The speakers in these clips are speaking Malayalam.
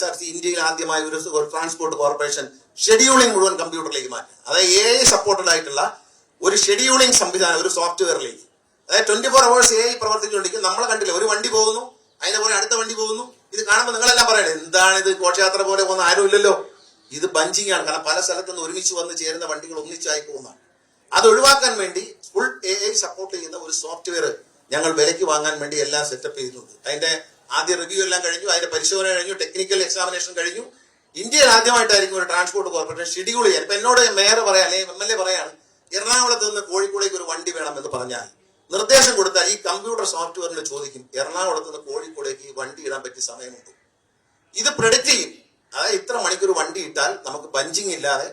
എസ് ആർ സി ഇന്ത്യയിൽ ആദ്യമായി ഒരു ട്രാൻസ്പോർട്ട് കോർപ്പറേഷൻ ഷെഡ്യൂളിംഗ് മുഴുവൻ കമ്പ്യൂട്ടറിലേക്ക് മാറ്റി. അതായത് എ ഐ സപ്പോർട്ടഡ് ആയിട്ടുള്ള ഒരു ഷെഡ്യൂളിംഗ് സംവിധാനം ഒരു സോഫ്റ്റ്വെയറിലേക്ക് അതായത് twenty four hours A I പ്രവർത്തിച്ചുകൊണ്ടിരിക്കും. നമ്മളെ കണ്ടില്ല ഒരു വണ്ടി പോകുന്നു അതിന്റെ പുറകെ അടുത്ത വണ്ടി പോകുന്നു. ഇത് കാണുമ്പോൾ നിങ്ങളെല്ലാം പറയണേ എന്താണ് ഇത്? ഘോഷയാത്ര പോലെ പോകുന്ന ആരും ഇല്ലല്ലോ. ഇത് ബഞ്ചിങ് ആണ്. കാരണം പല സ്ഥലത്തു നിന്ന് ഒരുമിച്ച് വന്ന് ചേരുന്ന വണ്ടികൾ ഒന്നിച്ചായി പോകുന്നതാണ്. അത് ഒഴിവാക്കാൻ വേണ്ടി ഫുൾ എ ഐ സപ്പോർട്ട് ചെയ്യുന്ന ഒരു സോഫ്റ്റ്വെയർ ഞങ്ങൾ വിലയ്ക്ക് വാങ്ങാൻ വേണ്ടി എല്ലാം സെറ്റപ്പ് ചെയ്തിട്ടുണ്ട് അതിന്റെ ആദ്യ റിവ്യൂ എല്ലാം കഴിഞ്ഞു അതിന്റെ പരിശോധന കഴിഞ്ഞു ടെക്നിക്കൽ എക്സാമിനേഷൻ കഴിഞ്ഞു. ഇന്ത്യയിൽ ആദ്യമായിട്ടായിരിക്കും ഒരു ട്രാൻസ്പോർട്ട് കോർപ്പറേഷൻ ഷെഡ്യൂൾ ചെയ്യാൻ. ഇപ്പൊ എന്നോട് മേയർ പറയാം അല്ലെങ്കിൽ എം എൽ എ പറയാണ് എറണാകുളത്ത് നിന്ന് കോഴിക്കോടേക്ക് ഒരു വണ്ടി വേണം എന്ന് പറഞ്ഞാൽ നിർദ്ദേശം കൊടുത്താൽ ഈ കമ്പ്യൂട്ടർ സോഫ്റ്റ്വെയറിൽ ചോദിക്കും എറണാകുളത്ത് നിന്ന് കോഴിക്കോടേക്ക് വണ്ടി ഇടാൻ പറ്റിയ സമയമുണ്ട്? ഇത് പ്രെഡിക്റ്റ് ചെയ്യും. അതായത് ഇത്ര മണിക്കൂർ വണ്ടി ഇട്ടാൽ നമുക്ക് ബഞ്ചിങ് ഇല്ലാതെ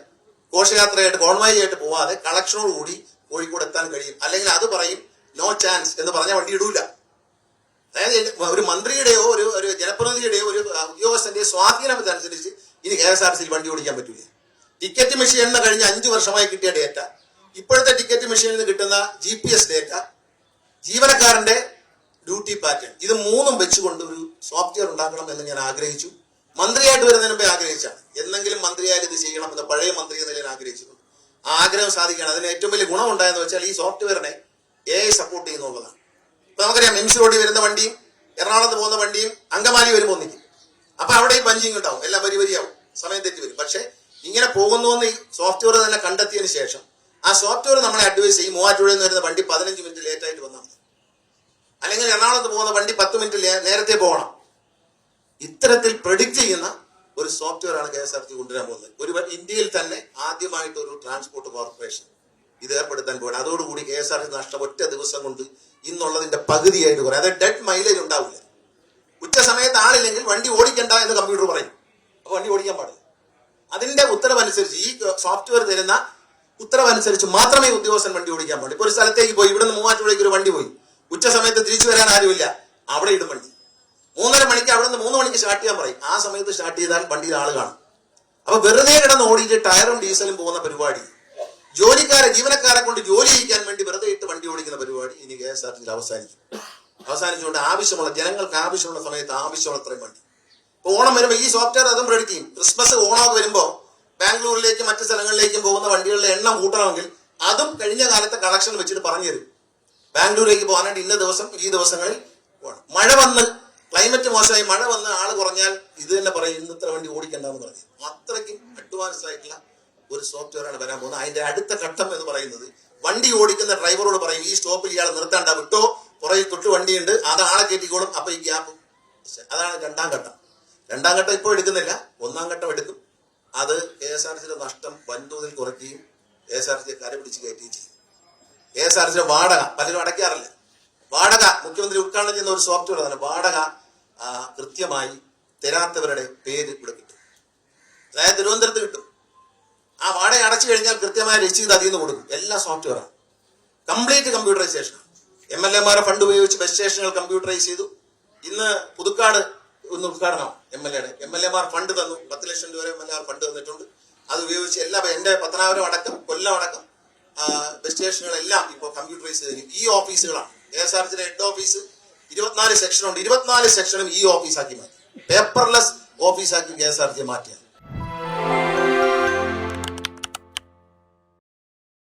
ഘോഷയാത്രയായിട്ട് കോൺവായി ആയിട്ട് പോവാതെ കളക്ഷനോട് കൂടി കോഴിക്കോട് എത്താൻ കഴിയും. അല്ലെങ്കിൽ അത് പറയും നോ ചാൻസ് എന്ന് പറഞ്ഞാൽ വണ്ടി ഇടൂല. അതായത് ഒരു മന്ത്രിയുടെയോ ഒരു ഒരു ജനപ്രതിനിധിയുടെയോ ഒരു ഉദ്യോഗസ്ഥന്റെയോ സ്വാധീനം ഇതനുസരിച്ച് ഇനി കെ എസ് ആർ സിയിൽ വണ്ടി ഓടിക്കാൻ പറ്റൂല. ടിക്കറ്റ് മെഷീൻ എണ്ണ കഴിഞ്ഞ അഞ്ചു വർഷമായി കിട്ടിയ ഡേറ്റ. ഇപ്പോഴത്തെ ടിക്കറ്റ് മെഷീനിൽ നിന്ന് കിട്ടുന്ന ജി പി എസ് ഡേറ്റ ജീവനക്കാരന്റെ ഡ്യൂട്ടി പാറ്റേൺ. ഇത് മൂന്നും വെച്ചുകൊണ്ട് ഒരു സോഫ്റ്റ്വെയർ ഉണ്ടാക്കണം എന്ന് ഞാൻ ആഗ്രഹിച്ചു. മന്ത്രിയായിട്ട് വരുന്നതിന് മുമ്പേ ആഗ്രഹിച്ചാണ് എന്നെങ്കിലും മന്ത്രിയായാലും ഇത് ചെയ്യണം എന്ന് പഴയ മന്ത്രി എന്ന നിലയിൽ ആഗ്രഹിച്ചിട്ടുണ്ട് ആ ആഗ്രഹം സാധിക്കുകയാണ്. അതിന് ഏറ്റവും വലിയ ഗുണം ഉണ്ടായെന്ന് വെച്ചാൽ ഈ സോഫ്റ്റ്വെയറിനെ എ സപ്പോർട്ട് ചെയ്യുന്നുള്ളതാണ് ഇപ്പൊ നമുക്കറിയാം എം സി റോഡിൽ വരുന്ന വണ്ടിയും എറണാകുളത്ത് പോകുന്ന വണ്ടിയും അങ്കമാലി വരുമ്പോൾ ഒന്നിക്കും. അപ്പൊ അവിടെ ഈ പഞ്ചിങ് ഉണ്ടാവും എല്ലാം വരി വരിയാവും. സമയം തെറ്റി വരും. പക്ഷെ ഇങ്ങനെ പോകുന്നു എന്ന് ഈ സോഫ്റ്റ്വെയർ തന്നെ കണ്ടെത്തിയതിന് ശേഷം ആ സോഫ്റ്റ്വെയർ നമ്മളെ അഡ്വൈസ് ചെയ്യും. മൂവാറ്റുപുഴയിൽ നിന്ന് വരുന്ന വണ്ടി പതിനഞ്ച് മിനിറ്റ് ലേറ്റ് ആയിട്ട് വന്നാൽ മതി. അല്ലെങ്കിൽ എറണാകുളത്ത് പോകുന്ന വണ്ടി പത്ത് മിനിറ്റ് നേരത്തെ പോകണം. ഇത്തരത്തിൽ പ്രഡിക്റ്റ് ചെയ്യുന്ന ഒരു സോഫ്റ്റ്വെയർ ആണ് കെ എസ് ആർ ടി കൊണ്ടുവരാൻ പോകുന്നത്. ഒരു ഇന്ത്യയിൽ തന്നെ ആദ്യമായിട്ട് ഒരു ട്രാൻസ്പോർട്ട് കോർപ്പറേഷൻ ഇത് ഏർപ്പെടുത്താൻ പോകണം അതോടുകൂടി കെ എസ് ആർ ടി നഷ്ടം ഒറ്റ ദിവസം കൊണ്ട് ഇന്നുള്ളതിന്റെ പകുതിയായിട്ട് കുറയും. അതായത് ഡെഡ് മൈലേജ് ഉണ്ടാവില്ല. ഉച്ച സമയത്ത് ആളില്ലെങ്കിൽ വണ്ടി ഓടിക്കണ്ട എന്ന് കമ്പ്യൂട്ടർ പറയും. അപ്പൊ വണ്ടി ഓടിക്കാൻ പാടില്ല. അതിന്റെ ഉത്തരവനുസരിച്ച് ഈ സോഫ്റ്റ്വെയർ തരുന്ന ഉത്തരവനുസരിച്ച് മാത്രമേ ഉദ്യോഗസ്ഥൻ വണ്ടി ഓടിക്കാൻ പാടില്ല. ഒരു സ്ഥലത്തേക്ക് പോയി ഇവിടുന്ന് മൂവാറ്റുപുഴയ്ക്ക് ഒരു വണ്ടി പോയി. ഉച്ച സമയത്ത് തിരിച്ചു വരാൻ ആരുമില്ല. അവിടെ ഇടും വണ്ടി. മൂന്നര മണിക്ക് അവിടെ നിന്ന് മൂന്ന് മണിക്ക് സ്റ്റാർട്ട് ചെയ്യാൻ പറയും. ആ സമയത്ത് സ്റ്റാർട്ട് ചെയ്താൽ വണ്ടിയിൽ ആൾ കാണും. അപ്പൊ വെറുതെ കിടന്ന് ഓടിയിട്ട് ടയറും ഡീസലും പോകുന്ന പരിപാടി ജോലിക്കാരെ ജീവനക്കാരെ കൊണ്ട് ജോലി ചെയ്യിക്കാൻ വേണ്ടി വെറുതെ ഇട്ട് വണ്ടി ഓടിക്കുന്ന പരിപാടി ഇനി കെ എസ് ആർ ടിയിൽ അവസാനിക്കും. അവസാനിച്ചുകൊണ്ട് ആവശ്യമുള്ള ജനങ്ങൾക്ക് ആവശ്യമുള്ള സമയത്ത് ആവശ്യമുള്ള അത്രയും വണ്ടി. ഇപ്പൊ ഓണം വരുമ്പോൾ ഈ സോഫ്റ്റ്വെയർ അതും പ്രെഡിക്റ്റ് ചെയ്യും ക്രിസ്മസ് ഓണമൊക്കെ വരുമ്പോൾ ബാംഗ്ലൂരിലേക്കും മറ്റു സ്ഥലങ്ങളിലേക്കും പോകുന്ന വണ്ടികളുടെ എണ്ണം കൂട്ടണമെങ്കിൽ അതും കഴിഞ്ഞ കാലത്തെ കളക്ഷൻ വെച്ചിട്ട് പറഞ്ഞു തരും. ബാംഗ്ലൂരിലേക്ക് പോകാനായിട്ട് ഇന്ന ദിവസം ഈ ദിവസങ്ങളിൽ പോകണം. മഴ വന്ന് ക്ലൈമറ്റ് മോശമായി മഴ വന്ന് ആൾ കുറഞ്ഞാൽ ഇത് തന്നെ പറയും ഇന്ന് ഇത്ര വണ്ടി ഓടിക്കണ്ടെന്ന് പറഞ്ഞു. അത്രയ്ക്കും അഡ്വാൻസ് ആയിട്ടുള്ള ഒരു സോഫ്റ്റ്വെയർ ആണ് വരാൻ പോകുന്നത്. അതിന്റെ അടുത്ത ഘട്ടം എന്ന് പറയുന്നത് വണ്ടി ഓടിക്കുന്ന ഡ്രൈവറോട് പറയും ഈ സ്റ്റോപ്പിൽ ഇയാൾ നിർത്താണ്ട വിട്ടോ? പുറകിൽ തൊട്ട് വണ്ടിയുണ്ട്. അത് ആളെ കയറ്റിക്കോളും. അപ്പൊ ഈ ഗ്യാപ്പ് അതാണ് രണ്ടാം ഘട്ടം. രണ്ടാം ഘട്ടം ഇപ്പോൾ എടുക്കുന്നില്ല. ഒന്നാം ഘട്ടം എടുക്കും. അത് കെ എസ് ആർ സിയുടെ നഷ്ടം വൻതോതിൽ കുറയ്ക്കുകയും കെ എസ് ആർ സിയെ കരപിടിച്ച് കയറ്റുകയും ചെയ്യും. കെ എസ് ആർ സിയുടെ വാടക പലരും അടയ്ക്കാറില്ല. വാടക മുഖ്യമന്ത്രി ഉദ്ഘാടനം ചെയ്യുന്ന ഒരു സോഫ്റ്റ്വെയർ തന്നെ വാടക കൃത്യമായി തരാത്തവരുടെ പേര് ഇവിടെ കിട്ടും. അതായത് തിരുവനന്തപുരത്ത് കിട്ടും. ആ വാടക അടച്ചു കഴിഞ്ഞാൽ കൃത്യമായ രസീത് അതിൽ നിന്ന് കൊടുക്കും. എല്ലാ സോഫ്റ്റ്വെയറാണ് കംപ്ലീറ്റ് കമ്പ്യൂട്ടറൈസേഷൻ എം എൽ എമാരെ ഫണ്ട് ഉപയോഗിച്ച് ബസ് സ്റ്റേഷനുകൾ കമ്പ്യൂട്ടറൈസ് ചെയ്തു. ഇന്ന് പുതുക്കാട് ഒന്ന് ഉദ്ഘാടനം എം എൽ എയുടെ എം എൽ എമാർ ഫണ്ട് തന്നു. പത്ത് ലക്ഷം രൂപ എം എൽ എമാർ ഫണ്ട് തന്നിട്ടുണ്ട്. അത് ഉപയോഗിച്ച് എല്ലാ എന്റെ പത്തനാപുരം അടക്കം കൊല്ലം അടക്കം ബസ് സ്റ്റേഷനുകളെല്ലാം ഇപ്പോൾ കമ്പ്യൂട്ടറൈസ് ചെയ്തു ഈ ഓഫീസുകളാണ്. കെ എസ് ആർ സിയുടെ ഹെഡ് ഓഫീസ് ഇരുപത്തിനാല് സെക്ഷനുണ്ട് ഇരുപത്തിനാല് സെക്ഷനും ഈ ഓഫീസാക്കി മാറ്റി. പേപ്പർലെസ് ഓഫീസാക്കി കെ എസ് ആർ സി മാറ്റിയ